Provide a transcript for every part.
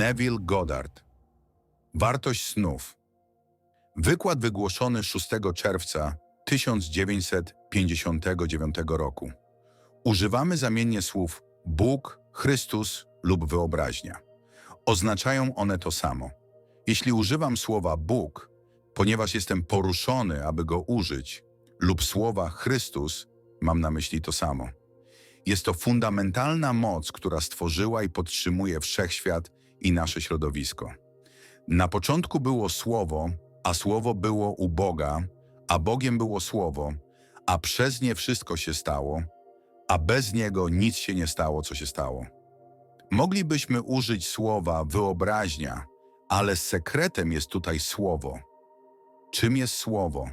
Neville Goddard. Wartość snów. Wykład wygłoszony 6 czerwca 1959 roku. Używamy zamiennie słów Bóg, Chrystus lub wyobraźnia. Oznaczają one to samo. Jeśli używam słowa Bóg, ponieważ jestem poruszony, aby go użyć, lub słowa Chrystus, mam na myśli to samo. Jest to fundamentalna moc, która stworzyła i podtrzymuje wszechświat i nasze środowisko. Na początku było Słowo, a Słowo było u Boga, a Bogiem było Słowo, a przez nie wszystko się stało, a bez niego nic się nie stało, co się stało. Moglibyśmy użyć słowa wyobraźnia, ale sekretem jest tutaj Słowo. Czym jest Słowo?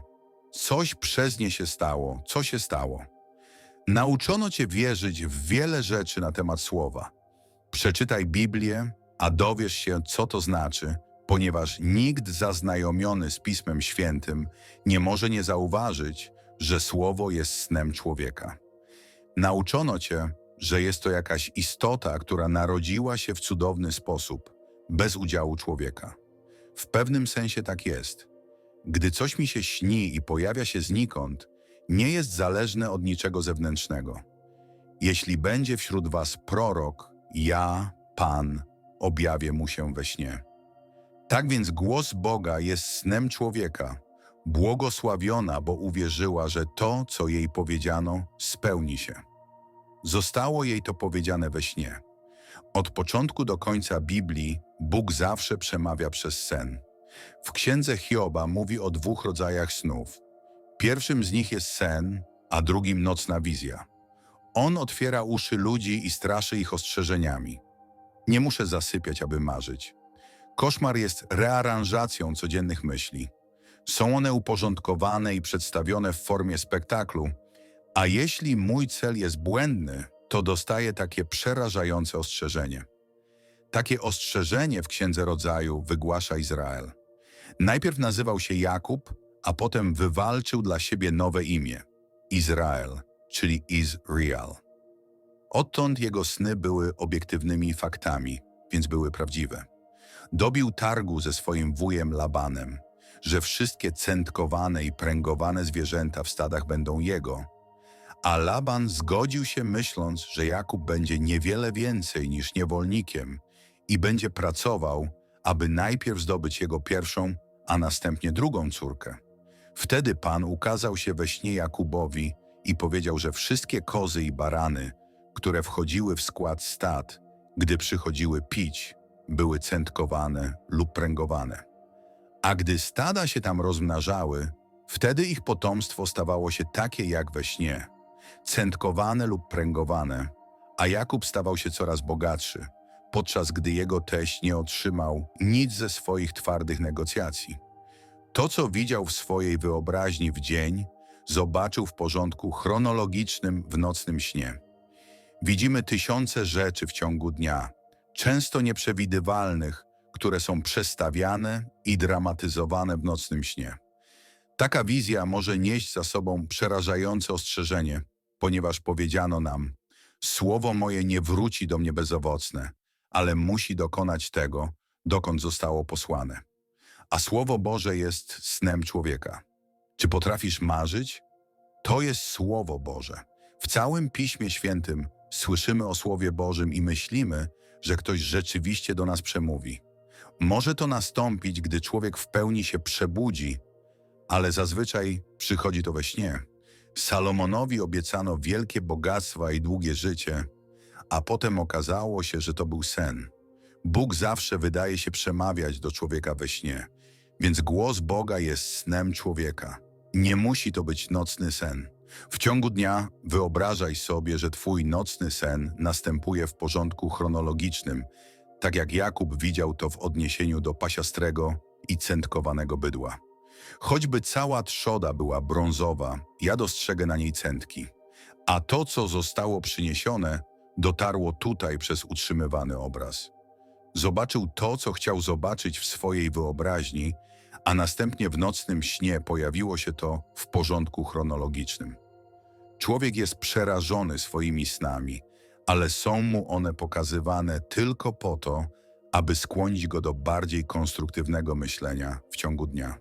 Coś przez nie się stało, co się stało. Nauczono cię wierzyć w wiele rzeczy na temat Słowa. Przeczytaj Biblię, a dowiesz się, co to znaczy, ponieważ nikt zaznajomiony z Pismem Świętym nie może nie zauważyć, że Słowo jest snem człowieka. Nauczono cię, że jest to jakaś istota, która narodziła się w cudowny sposób, bez udziału człowieka. W pewnym sensie tak jest. Gdy coś mi się śni i pojawia się znikąd, nie jest zależne od niczego zewnętrznego. Jeśli będzie wśród was prorok, ja, Pan, objawię mu się we śnie. Tak więc głos Boga jest snem człowieka. Błogosławiona, bo uwierzyła, że to, co jej powiedziano, spełni się. Zostało jej to powiedziane we śnie. Od początku do końca Biblii Bóg zawsze przemawia przez sen. W księdze Hioba mówi o dwóch rodzajach snów. Pierwszym z nich jest sen, a drugim nocna wizja. On otwiera uszy ludzi i straszy ich ostrzeżeniami. Nie muszę zasypiać, aby marzyć. Koszmar jest rearanżacją codziennych myśli. Są one uporządkowane i przedstawione w formie spektaklu, a jeśli mój cel jest błędny, to dostaję takie przerażające ostrzeżenie. Takie ostrzeżenie w Księdze Rodzaju wygłasza Izrael. Najpierw nazywał się Jakub, a potem wywalczył dla siebie nowe imię Izrael, czyli Israel. Odtąd jego sny były obiektywnymi faktami, więc były prawdziwe. Dobił targu ze swoim wujem Labanem, że wszystkie centkowane i pręgowane zwierzęta w stadach będą jego, a Laban zgodził się myśląc, że Jakub będzie niewiele więcej niż niewolnikiem i będzie pracował, aby najpierw zdobyć jego pierwszą, a następnie drugą córkę. Wtedy Pan ukazał się we śnie Jakubowi i powiedział, że wszystkie kozy i barany, które wchodziły w skład stad, gdy przychodziły pić, były centkowane lub pręgowane. A gdy stada się tam rozmnażały, wtedy ich potomstwo stawało się takie jak we śnie, centkowane lub pręgowane, a Jakub stawał się coraz bogatszy, podczas gdy jego teść nie otrzymał nic ze swoich twardych negocjacji. To, co widział w swojej wyobraźni w dzień, zobaczył w porządku chronologicznym w nocnym śnie. Widzimy tysiące rzeczy w ciągu dnia, często nieprzewidywalnych, które są przestawiane i dramatyzowane w nocnym śnie. Taka wizja może nieść za sobą przerażające ostrzeżenie, ponieważ powiedziano nam: Słowo moje nie wróci do mnie bezowocne, ale musi dokonać tego, dokąd zostało posłane. A Słowo Boże jest snem człowieka. Czy potrafisz marzyć? To jest Słowo Boże. W całym Piśmie Świętym słyszymy o Słowie Bożym i myślimy, że ktoś rzeczywiście do nas przemówi. Może to nastąpić, gdy człowiek w pełni się przebudzi, ale zazwyczaj przychodzi to we śnie. Salomonowi obiecano wielkie bogactwa i długie życie, a potem okazało się, że to był sen. Bóg zawsze wydaje się przemawiać do człowieka we śnie, więc głos Boga jest snem człowieka. Nie musi to być nocny sen. W ciągu dnia wyobrażaj sobie, że twój nocny sen następuje w porządku chronologicznym, tak jak Jakub widział to w odniesieniu do pasiastrego i centkowanego bydła. Choćby cała trzoda była brązowa, ja dostrzegę na niej centki. A to, co zostało przyniesione, dotarło tutaj przez utrzymywany obraz. Zobaczył to, co chciał zobaczyć w swojej wyobraźni, a następnie w nocnym śnie pojawiło się to w porządku chronologicznym. Człowiek jest przerażony swoimi snami, ale są mu one pokazywane tylko po to, aby skłonić go do bardziej konstruktywnego myślenia w ciągu dnia.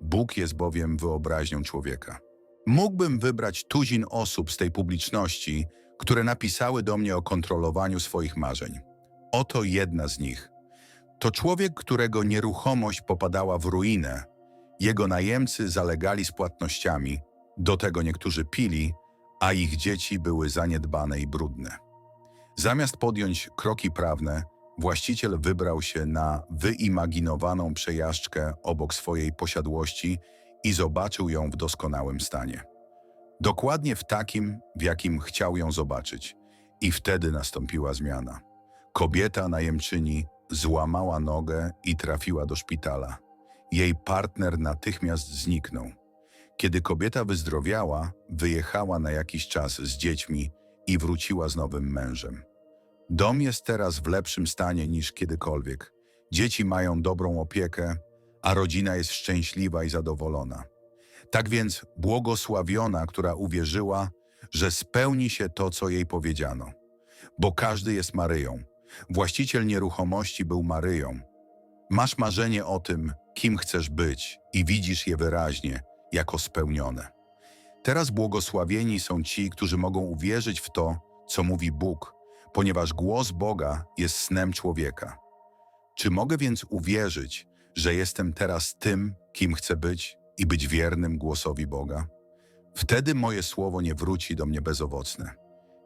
Bóg jest bowiem wyobraźnią człowieka. Mógłbym wybrać tuzin osób z tej publiczności, które napisały do mnie o kontrolowaniu swoich marzeń. Oto jedna z nich. To człowiek, którego nieruchomość popadała w ruinę. Jego najemcy zalegali z płatnościami, do tego niektórzy pili, a ich dzieci były zaniedbane i brudne. Zamiast podjąć kroki prawne, właściciel wybrał się na wyimaginowaną przejażdżkę obok swojej posiadłości i zobaczył ją w doskonałym stanie. Dokładnie w takim, w jakim chciał ją zobaczyć. I wtedy nastąpiła zmiana. Kobieta najemczyni złamała nogę i trafiła do szpitala. Jej partner natychmiast zniknął. Kiedy kobieta wyzdrowiała, wyjechała na jakiś czas z dziećmi i wróciła z nowym mężem. Dom jest teraz w lepszym stanie niż kiedykolwiek. Dzieci mają dobrą opiekę, a rodzina jest szczęśliwa i zadowolona. Tak więc błogosławiona, która uwierzyła, że spełni się to, co jej powiedziano. Bo każdy jest Maryją. Właściciel nieruchomości był Maryją. Masz marzenie o tym, kim chcesz być i widzisz je wyraźnie, jako spełnione. Teraz błogosławieni są ci, którzy mogą uwierzyć w to, co mówi Bóg, ponieważ głos Boga jest snem człowieka. Czy mogę więc uwierzyć, że jestem teraz tym, kim chcę być i być wiernym głosowi Boga? Wtedy moje słowo nie wróci do mnie bezowocne.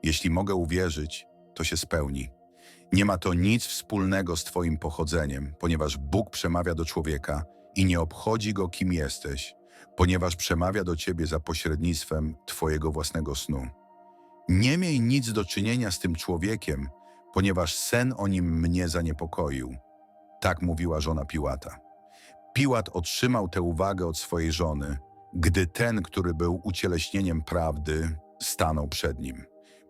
Jeśli mogę uwierzyć, to się spełni. Nie ma to nic wspólnego z Twoim pochodzeniem, ponieważ Bóg przemawia do człowieka i nie obchodzi go, kim jesteś, ponieważ przemawia do Ciebie za pośrednictwem Twojego własnego snu. Nie miej nic do czynienia z tym człowiekiem, ponieważ sen o nim mnie zaniepokoił. Tak mówiła żona Piłata. Piłat otrzymał tę uwagę od swojej żony, gdy ten, który był ucieleśnieniem prawdy, stanął przed nim.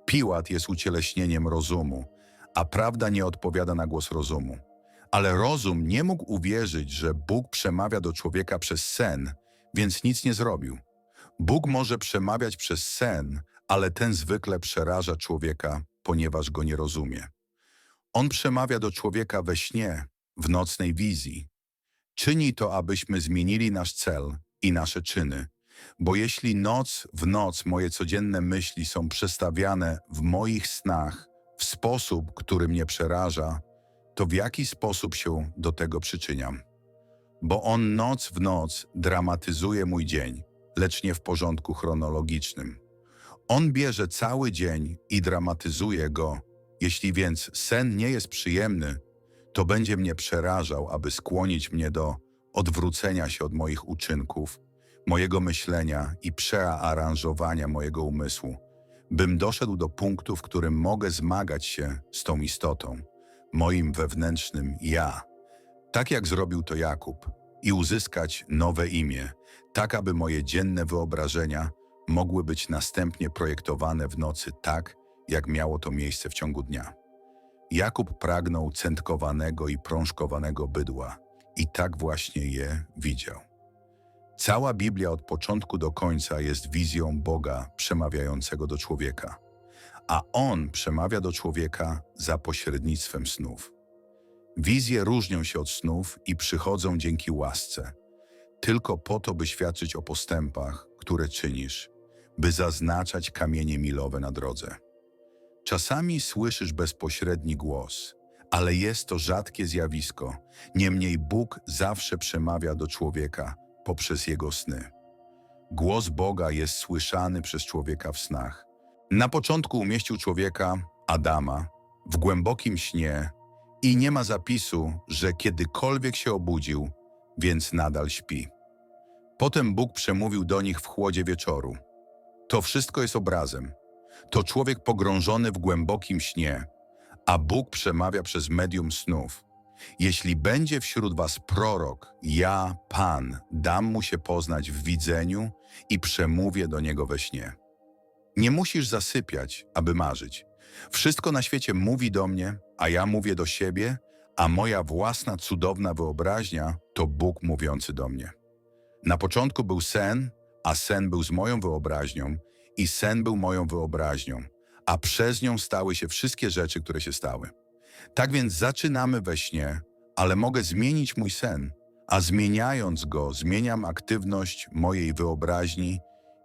Piłat jest ucieleśnieniem rozumu, a prawda nie odpowiada na głos rozumu. Ale rozum nie mógł uwierzyć, że Bóg przemawia do człowieka przez sen, więc nic nie zrobił. Bóg może przemawiać przez sen, ale ten zwykle przeraża człowieka, ponieważ go nie rozumie. On przemawia do człowieka we śnie, w nocnej wizji. Czyni to, abyśmy zmienili nasz cel i nasze czyny, bo jeśli noc w noc moje codzienne myśli są przestawiane w moich snach w sposób, który mnie przeraża, to w jaki sposób się do tego przyczyniam? Bo on noc w noc dramatyzuje mój dzień, lecz nie w porządku chronologicznym. On bierze cały dzień i dramatyzuje go. Jeśli więc sen nie jest przyjemny, to będzie mnie przerażał, aby skłonić mnie do odwrócenia się od moich uczynków, mojego myślenia i przearanżowania mojego umysłu, bym doszedł do punktu, w którym mogę zmagać się z tą istotą, moim wewnętrznym ja, tak jak zrobił to Jakub, i uzyskać nowe imię, tak aby moje dzienne wyobrażenia mogły być następnie projektowane w nocy tak, jak miało to miejsce w ciągu dnia. Jakub pragnął centkowanego i prążkowanego bydła i tak właśnie je widział. Cała Biblia od początku do końca jest wizją Boga przemawiającego do człowieka, a On przemawia do człowieka za pośrednictwem snów. Wizje różnią się od snów i przychodzą dzięki łasce, tylko po to, by świadczyć o postępach, które czynisz, by zaznaczać kamienie milowe na drodze. Czasami słyszysz bezpośredni głos, ale jest to rzadkie zjawisko. Niemniej Bóg zawsze przemawia do człowieka poprzez jego sny. Głos Boga jest słyszany przez człowieka w snach. Na początku umieścił człowieka, Adama, w głębokim śnie i nie ma zapisu, że kiedykolwiek się obudził, więc nadal śpi. Potem Bóg przemówił do nich w chłodzie wieczoru. To wszystko jest obrazem. To człowiek pogrążony w głębokim śnie, a Bóg przemawia przez medium snów. Jeśli będzie wśród was prorok, ja, Pan, dam mu się poznać w widzeniu i przemówię do niego we śnie. Nie musisz zasypiać, aby marzyć. Wszystko na świecie mówi do mnie, a ja mówię do siebie, a moja własna cudowna wyobraźnia to Bóg mówiący do mnie. Na początku był sen, a sen był z moją wyobraźnią i sen był moją wyobraźnią, a przez nią stały się wszystkie rzeczy, które się stały. Tak więc zaczynamy we śnie, ale mogę zmienić mój sen, a zmieniając go, zmieniam aktywność mojej wyobraźni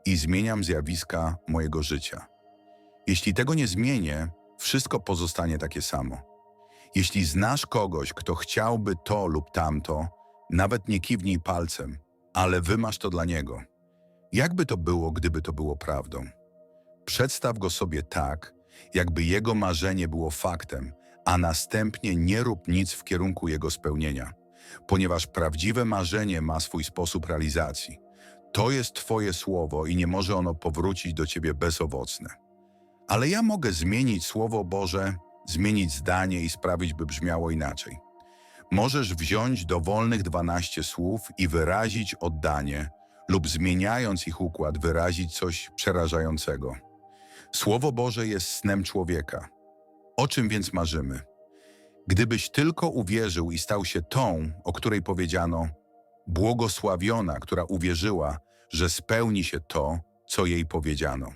i zmieniam zjawiska mojego życia. Jeśli tego nie zmienię, wszystko pozostanie takie samo. Jeśli znasz kogoś, kto chciałby to lub tamto, nawet nie kiwnij palcem, ale wymasz to dla niego. Jakby to było, gdyby to było prawdą? Przedstaw go sobie tak, jakby jego marzenie było faktem, a następnie nie rób nic w kierunku jego spełnienia, ponieważ prawdziwe marzenie ma swój sposób realizacji. To jest Twoje słowo i nie może ono powrócić do Ciebie bezowocne. Ale ja mogę zmienić Słowo Boże, zmienić zdanie i sprawić, by brzmiało inaczej. Możesz wziąć dowolnych 12 słów i wyrazić oddanie, lub zmieniając ich układ, wyrazić coś przerażającego. Słowo Boże jest snem człowieka. O czym więc marzymy? Gdybyś tylko uwierzył i stał się tą, o której powiedziano, błogosławiona, która uwierzyła, że spełni się to, co jej powiedziano.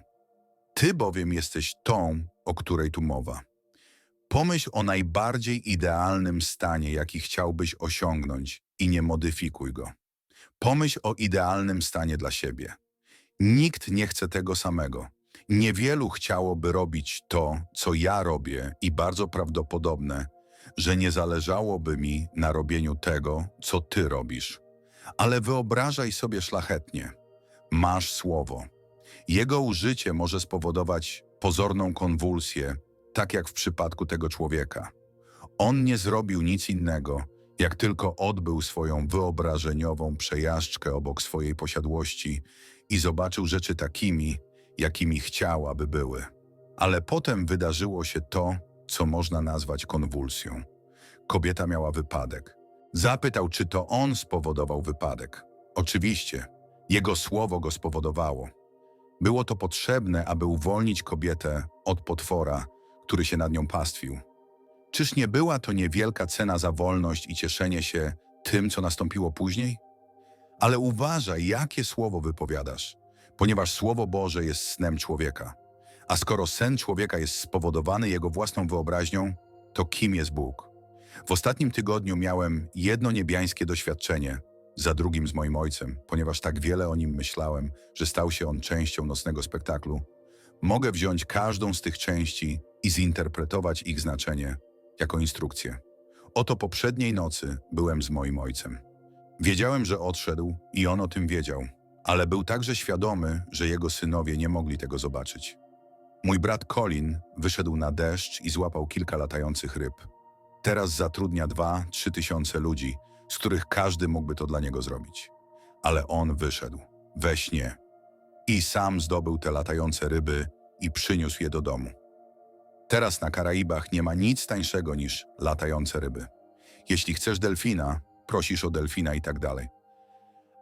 Ty bowiem jesteś tą, o której tu mowa. Pomyśl o najbardziej idealnym stanie, jaki chciałbyś osiągnąć i nie modyfikuj go. Pomyśl o idealnym stanie dla siebie. Nikt nie chce tego samego. Niewielu chciałoby robić to, co ja robię i bardzo prawdopodobne, że nie zależałoby mi na robieniu tego, co ty robisz. Ale wyobrażaj sobie szlachetnie. Masz słowo. Jego użycie może spowodować pozorną konwulsję, tak jak w przypadku tego człowieka. On nie zrobił nic innego, jak tylko odbył swoją wyobrażeniową przejażdżkę obok swojej posiadłości i zobaczył rzeczy takimi, jakimi chciał, aby były. Ale potem wydarzyło się to, co można nazwać konwulsją. Kobieta miała wypadek. Zapytał, czy to on spowodował wypadek. Oczywiście, jego słowo go spowodowało. Było to potrzebne, aby uwolnić kobietę od potwora, który się nad nią pastwił. Czyż nie była to niewielka cena za wolność i cieszenie się tym, co nastąpiło później? Ale uważaj, jakie słowo wypowiadasz, ponieważ Słowo Boże jest snem człowieka. A skoro sen człowieka jest spowodowany jego własną wyobraźnią, to kim jest Bóg? W ostatnim tygodniu miałem jedno niebiańskie doświadczenie, za drugim z moim ojcem, ponieważ tak wiele o nim myślałem, że stał się on częścią nocnego spektaklu. Mogę wziąć każdą z tych części i zinterpretować ich znaczenie jako instrukcję. Oto poprzedniej nocy byłem z moim ojcem. Wiedziałem, że odszedł i on o tym wiedział, ale był także świadomy, że jego synowie nie mogli tego zobaczyć. Mój brat Colin wyszedł na deszcz i złapał kilka latających ryb. Teraz zatrudnia dwa, trzy tysiące ludzi, z których każdy mógłby to dla niego zrobić. Ale on wyszedł, we śnie, i sam zdobył te latające ryby i przyniósł je do domu. Teraz na Karaibach nie ma nic tańszego niż latające ryby. Jeśli chcesz delfina, prosisz o delfina i tak dalej.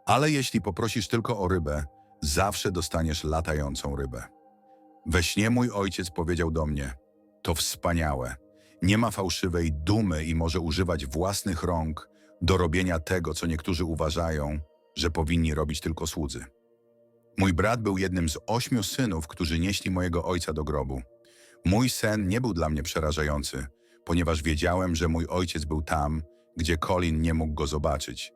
Ale jeśli poprosisz tylko o rybę, zawsze dostaniesz latającą rybę. We śnie mój ojciec powiedział do mnie: To wspaniałe. Nie ma fałszywej dumy i może używać własnych rąk do robienia tego, co niektórzy uważają, że powinni robić tylko słudzy. Mój brat był jednym z ośmiu synów, którzy nieśli mojego ojca do grobu. Mój sen nie był dla mnie przerażający, ponieważ wiedziałem, że mój ojciec był tam, gdzie Colin nie mógł go zobaczyć,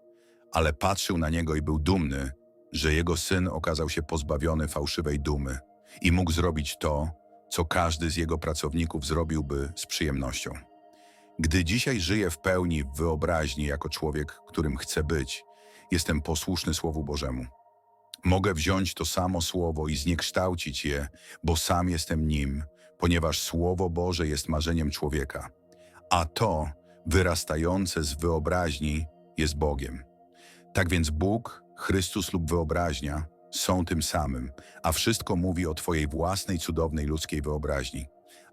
ale patrzył na niego i był dumny, że jego syn okazał się pozbawiony fałszywej dumy i mógł zrobić to, co każdy z jego pracowników zrobiłby z przyjemnością. Gdy dzisiaj żyję w pełni w wyobraźni jako człowiek, którym chcę być, jestem posłuszny Słowu Bożemu. Mogę wziąć to samo słowo i zniekształcić je, bo sam jestem nim, ponieważ Słowo Boże jest marzeniem człowieka, a to, wyrastające z wyobraźni, jest Bogiem. Tak więc Bóg, Chrystus lub wyobraźnia są tym samym, a wszystko mówi o Twojej własnej cudownej ludzkiej wyobraźni.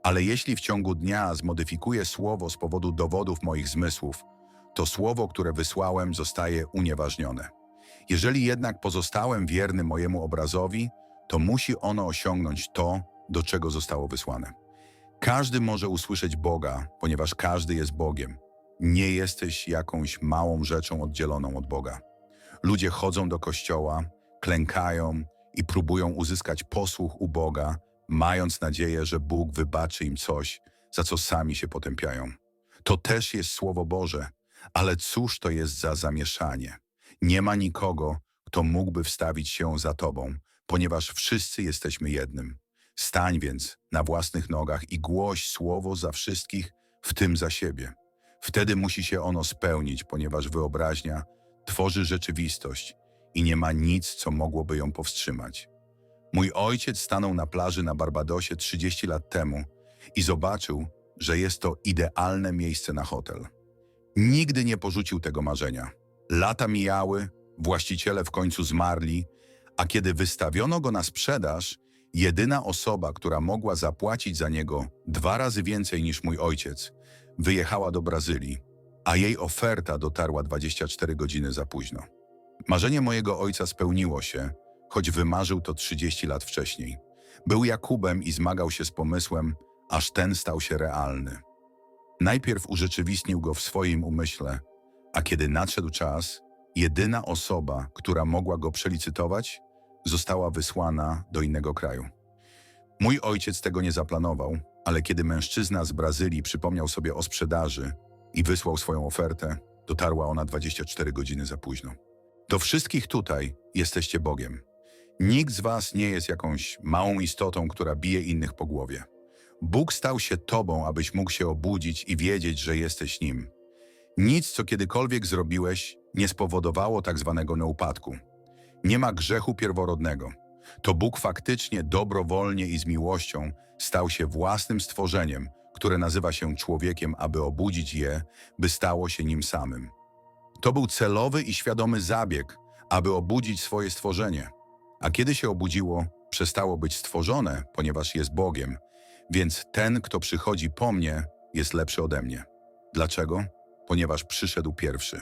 Ale jeśli w ciągu dnia zmodyfikuję słowo z powodu dowodów moich zmysłów, to słowo, które wysłałem, zostaje unieważnione. Jeżeli jednak pozostałem wierny mojemu obrazowi, to musi ono osiągnąć to, do czego zostało wysłane. Każdy może usłyszeć Boga, ponieważ każdy jest Bogiem. Nie jesteś jakąś małą rzeczą oddzieloną od Boga. Ludzie chodzą do kościoła, klękają i próbują uzyskać posłuch u Boga, mając nadzieję, że Bóg wybaczy im coś, za co sami się potępiają. To też jest Słowo Boże, ale cóż to jest za zamieszanie? Nie ma nikogo, kto mógłby wstawić się za Tobą, ponieważ wszyscy jesteśmy jednym. Stań więc na własnych nogach i głoś Słowo za wszystkich, w tym za siebie. Wtedy musi się ono spełnić, ponieważ wyobraźnia tworzy rzeczywistość i nie ma nic, co mogłoby ją powstrzymać. Mój ojciec stanął na plaży na Barbadosie 30 lat temu i zobaczył, że jest to idealne miejsce na hotel. Nigdy nie porzucił tego marzenia. Lata mijały, właściciele w końcu zmarli, a kiedy wystawiono go na sprzedaż, jedyna osoba, która mogła zapłacić za niego dwa razy więcej niż mój ojciec, wyjechała do Brazylii, a jej oferta dotarła 24 godziny za późno. Marzenie mojego ojca spełniło się, choć wymarzył to 30 lat wcześniej. Był Jakubem i zmagał się z pomysłem, aż ten stał się realny. Najpierw urzeczywistnił go w swoim umyśle, a kiedy nadszedł czas, jedyna osoba, która mogła go przelicytować, została wysłana do innego kraju. Mój ojciec tego nie zaplanował, ale kiedy mężczyzna z Brazylii przypomniał sobie o sprzedaży i wysłał swoją ofertę, dotarła ona 24 godziny za późno. Do wszystkich tutaj jesteście Bogiem. Nikt z was nie jest jakąś małą istotą, która bije innych po głowie. Bóg stał się tobą, abyś mógł się obudzić i wiedzieć, że jesteś Nim. Nic, co kiedykolwiek zrobiłeś, nie spowodowało tak zwanego nieupadku. Nie ma grzechu pierworodnego. To Bóg faktycznie dobrowolnie i z miłością stał się własnym stworzeniem, które nazywa się człowiekiem, aby obudzić je, by stało się nim samym. To był celowy i świadomy zabieg, aby obudzić swoje stworzenie. A kiedy się obudziło, przestało być stworzone, ponieważ jest Bogiem, więc ten, kto przychodzi po mnie, jest lepszy ode mnie. Dlaczego? Ponieważ przyszedł pierwszy.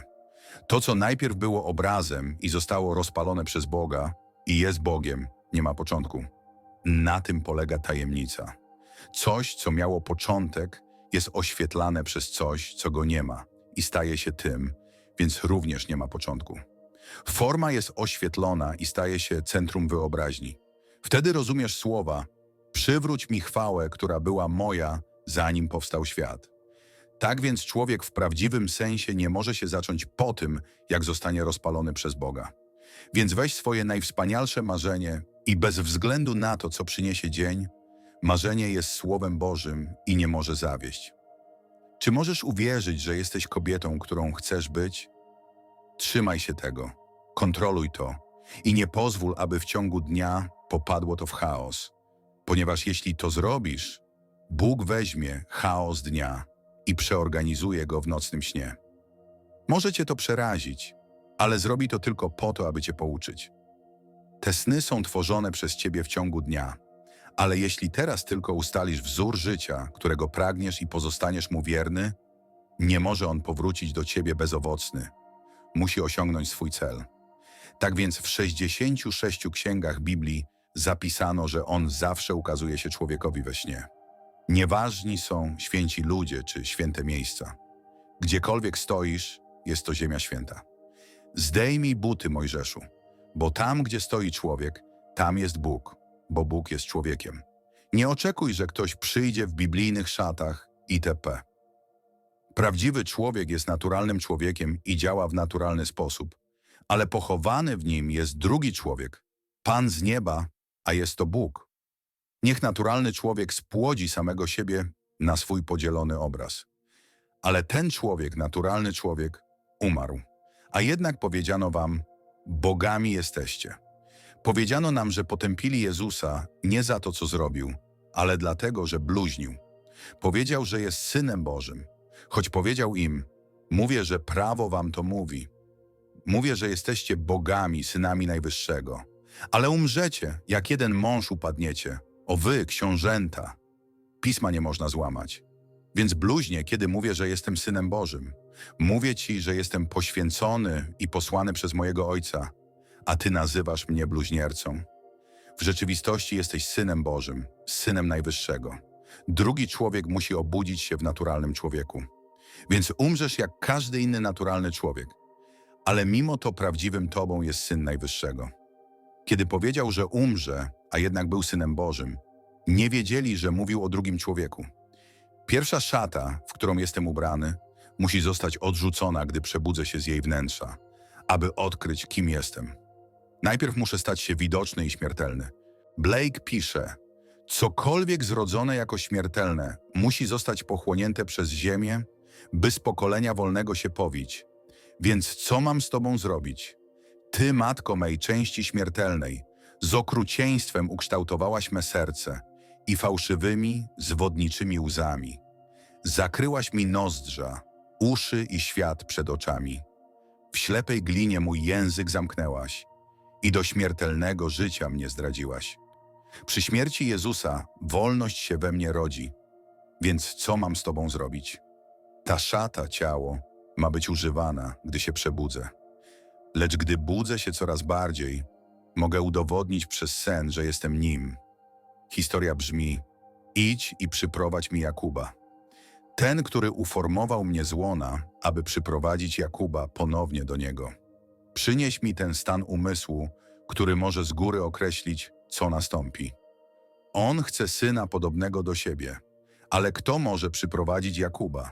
To, co najpierw było obrazem i zostało rozpalone przez Boga i jest Bogiem, nie ma początku. Na tym polega tajemnica. Coś, co miało początek, jest oświetlane przez coś, co go nie ma i staje się tym, więc również nie ma początku. Forma jest oświetlona i staje się centrum wyobraźni. Wtedy rozumiesz słowa: Przywróć mi chwałę, która była moja, zanim powstał świat. Tak więc człowiek w prawdziwym sensie nie może się zacząć po tym, jak zostanie rozpalony przez Boga. Więc weź swoje najwspanialsze marzenie i bez względu na to, co przyniesie dzień, marzenie jest Słowem Bożym i nie może zawieść. Czy możesz uwierzyć, że jesteś kobietą, którą chcesz być? Trzymaj się tego, kontroluj to i nie pozwól, aby w ciągu dnia popadło to w chaos, ponieważ jeśli to zrobisz, Bóg weźmie chaos dnia i przeorganizuje go w nocnym śnie. Może cię to przerazić, ale zrobi to tylko po to, aby cię pouczyć. Te sny są tworzone przez ciebie w ciągu dnia, ale jeśli teraz tylko ustalisz wzór życia, którego pragniesz i pozostaniesz mu wierny, nie może on powrócić do ciebie bezowocny. Musi osiągnąć swój cel. Tak więc w 66 księgach Biblii zapisano, że on zawsze ukazuje się człowiekowi we śnie. Nieważni są święci ludzie czy święte miejsca. Gdziekolwiek stoisz, jest to ziemia święta. Zdejmij buty, Mojżeszu, bo tam, gdzie stoi człowiek, tam jest Bóg, bo Bóg jest człowiekiem. Nie oczekuj, że ktoś przyjdzie w biblijnych szatach itp. Prawdziwy człowiek jest naturalnym człowiekiem i działa w naturalny sposób, ale pochowany w nim jest drugi człowiek, Pan z nieba, a jest to Bóg. Niech naturalny człowiek spłodzi samego siebie na swój podzielony obraz. Ale ten człowiek, naturalny człowiek, umarł. A jednak powiedziano wam, bogami jesteście. Powiedziano nam, że potępili Jezusa nie za to, co zrobił, ale dlatego, że bluźnił. Powiedział, że jest Synem Bożym, choć powiedział im, mówię, że prawo wam to mówi. Mówię, że jesteście bogami, synami Najwyższego. Ale umrzecie, jak jeden mąż upadniecie. O wy, książęta. Pisma nie można złamać. Więc bluźnie, kiedy mówię, że jestem Synem Bożym. Mówię ci, że jestem poświęcony i posłany przez mojego Ojca, a ty nazywasz mnie bluźniercą. W rzeczywistości jesteś Synem Bożym, Synem Najwyższego. Drugi człowiek musi obudzić się w naturalnym człowieku. Więc umrzesz jak każdy inny naturalny człowiek. Ale mimo to prawdziwym Tobą jest Syn Najwyższego. Kiedy powiedział, że umrze, a jednak był Synem Bożym, nie wiedzieli, że mówił o drugim człowieku. Pierwsza szata, w którą jestem ubrany, musi zostać odrzucona, gdy przebudzę się z jej wnętrza, aby odkryć, kim jestem. Najpierw muszę stać się widoczny i śmiertelny. Blake pisze, cokolwiek zrodzone jako śmiertelne musi zostać pochłonięte przez ziemię, by z pokolenia wolnego się powić. Więc co mam z tobą zrobić? Ty, matko mej części śmiertelnej, z okrucieństwem ukształtowałaś me serce i fałszywymi, zwodniczymi łzami. Zakryłaś mi nozdrza, uszy i świat przed oczami. W ślepej glinie mój język zamknęłaś i do śmiertelnego życia mnie zdradziłaś. Przy śmierci Jezusa wolność się we mnie rodzi, więc co mam z tobą zrobić? Ta szata, ciało, ma być używana, gdy się przebudzę. Lecz gdy budzę się coraz bardziej, mogę udowodnić przez sen, że jestem nim. Historia brzmi: Idź i przyprowadź mi Jakuba. Ten, który uformował mnie z łona, aby przyprowadzić Jakuba ponownie do niego. Przynieś mi ten stan umysłu, który może z góry określić, co nastąpi. On chce syna podobnego do siebie, ale kto może przyprowadzić Jakuba?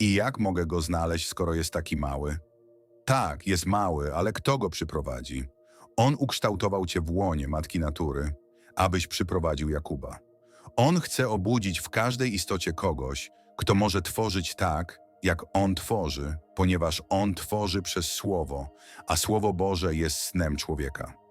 I jak mogę go znaleźć, skoro jest taki mały? Tak, jest mały, ale kto go przyprowadzi? On ukształtował cię w łonie matki natury, abyś przyprowadził Jakuba. On chce obudzić w każdej istocie kogoś, kto może tworzyć tak, jak On tworzy, ponieważ On tworzy przez Słowo, a Słowo Boże jest snem człowieka.